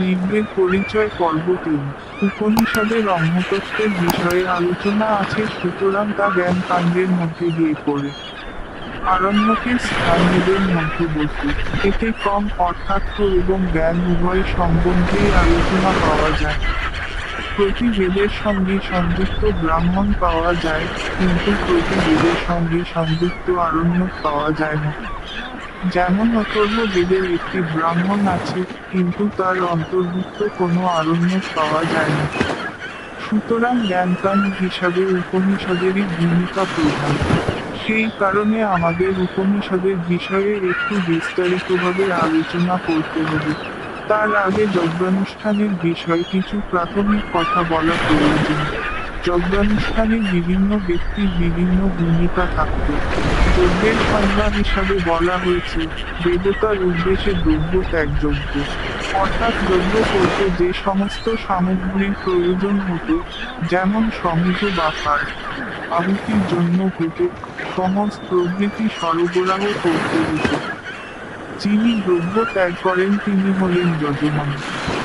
ঋগ্বেদ পরিচয় পর্ব তিন উপনিষদের ব্রহ্মতত্ত্বের বিষয়ে আলোচনা আছে, সুতরাং তা জ্ঞান কাণ্ডের মধ্যে গিয়ে পড়ে। আরণ্যকের স্থানীয়দের মধ্যবর্তী এতে কম অর্থার্থ এবং জ্ঞান উভয় সম্বন্ধেই আলোচনা পাওয়া যায়। প্রতি বেদের সঙ্গে সংযুক্ত ব্রাহ্মণ পাওয়া যায়, কিন্তু প্রতি বেদের সঙ্গে সংযুক্ত আরণ্যক পাওয়া যায় না। যেমন অথর্ব বেদের একটি ব্রাহ্মণ আছে, কিন্তু তার অন্তর্ভুক্ত কোনো আরণ্যক পাওয়া যায় না সুতরাং জ্ঞানকাণ্ড হিসাবে উপনিষদেরই ভূমিকা প্রধান। সেই কারণে আমাদের উপনিষদের বিষয়ে একটু বিস্তারিতভাবে আলোচনা করতে হবে। তার আগে যজ্ঞানুষ্ঠানের বিষয় কিছু প্রাথমিক কথা বলা প্রয়োজন। যজ্ঞানুষ্ঠানে বিভিন্ন ব্যক্তির বিভিন্ন ভূমিকা থাকত যজ্ঞের সংজ্ঞা হিসাবে বলা হয়েছে, দেবতার উদ্দেশ্যে দ্রব্য ত্যাগযোগ্য অর্থাৎ যজ্ঞ করতে যে সমস্ত সামগ্রীর প্রয়োজন হতো, যেমন সমিত বা আহুতির জন্য হতো সমাজ প্রভৃতি সরবরাহ করতে হতো। যিনি দ্রব্য ত্যাগ করেন, তিনি হলেন যজমান।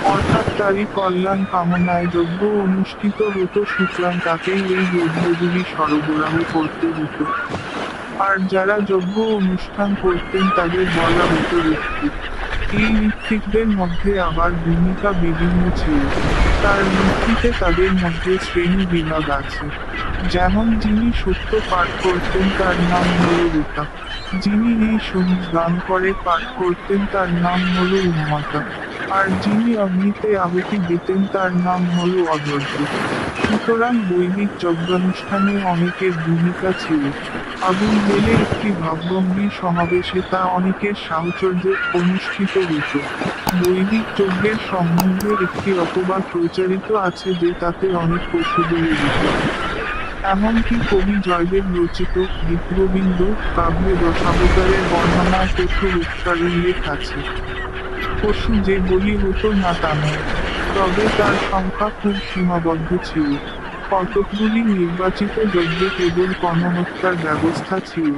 অর্থাৎ তারই কল্যাণ কামনায় যজ্ঞ অনুষ্ঠিত হতো, সুতরাং তাকেই এই যজ্ঞগুলি সরবরাহ করতে হতো। আর যারা যজ্ঞ অনুষ্ঠান করতেন, তাদের বলা হতো ঋত্বিক এই ঋত্বিকদের মধ্যে আবার ভূমিকা বিভিন্ন ছিল। তার ভিত্তিতে তাদের মধ্যে শ্রেণি বিভাগ আছে। যেমন যিনি সত্য পাঠ করতেন, তার নাম হল রূপা। যিনি এই সবুজ গান করে পাঠ করতেন, তার নাম হল উন্মাতা আর যিনি অগ্নিতে আহুতি দিতেন, তার নাম হল অধৈর্য সুতরাং বৈদিক যজ্ঞানুষ্ঠানে অনেকের ভূমিকা ছিল। আগুন জেলে একটি ভাবগম্ভীর সমাবেশে তা অনেকের সাহচর্যে অনুষ্ঠিত হতো। বৈদিক যজ্ঞের সম্বন্ধে একটি অপবাদ প্রচারিত আছে যে তাতে অনেক পশু বলে দিত এমনকি কবি জয়দেব রচিত বিপ্রবিন্দ কাব্যে দশাবতারের বর্ণনায় পশু হত্যার উল্লেখ আছে। পশু যে বলি হতো না তা তবে তার সংখ্যা খুব সীমাবদ্ধ ছিল। কতকগুলি নির্বাচিত যজ্ঞে কেবল গণহত্যার ব্যবস্থা ছিল।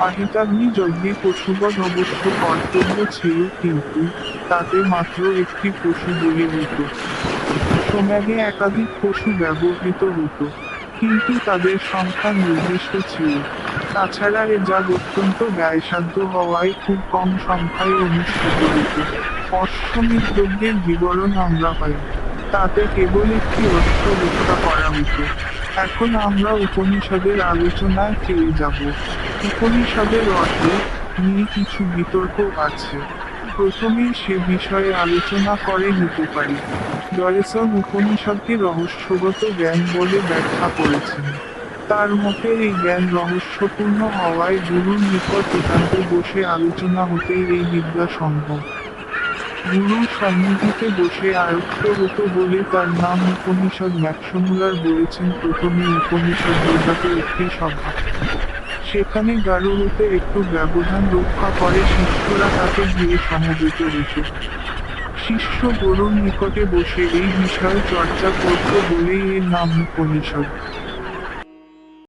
আহিতাগ্নি যজ্ঞে পশুবধ অবশ্য কর্তব্য ছিল, কিন্তু তাতে মাত্র একটি পশু বলি হতো। সমাজে একাধিক পশু ব্যবহৃত হতো, কিন্তু তাদের সংখ্যা নির্দিষ্ট ছিল। তাছাড়া এ যাগ অত্যন্ত ব্যয়সাধ্য হওয়ায় খুব কম সংখ্যায় অনুষ্ঠিত হতো। যজ্ঞের বিবরণ আমরা পাই। তাতে কেবল একটি অশ্ব হত্যা করা হতো এখন আমরা উপনিষদের আলোচনায় ফিরে যাব। উপনিষদের অর্থ নিয়ে কিছু বিতর্ক আছে। প্রথমেই সে বিষয়ে আলোচনা করে নিতে পারি। ডরেসন উপনিষদকে রহস্যগত জ্ঞান বলে ব্যাখ্যা করেছেন। তার মতে এই জ্ঞান রহস্যপূর্ণ হওয়ায় গুরুর নিকট একান্তে বসে আলোচনা হতেই এই বিদ্যা সম্ভব। গুরুর সন্নিধিতে বসে বলে তার নাম উপনিষদ বলেছেন প্রথমে উপনিষদ একটি সভা। সেখানে গারুরূপে একটু ব্যবধান রক্ষা করে শিষ্যরা তাকে গিয়ে সমবেত হতো শিষ্য গুরুর নিকটে বসে এই বিষয়ে চর্চা করত বলেই এর নাম উপনিষদ।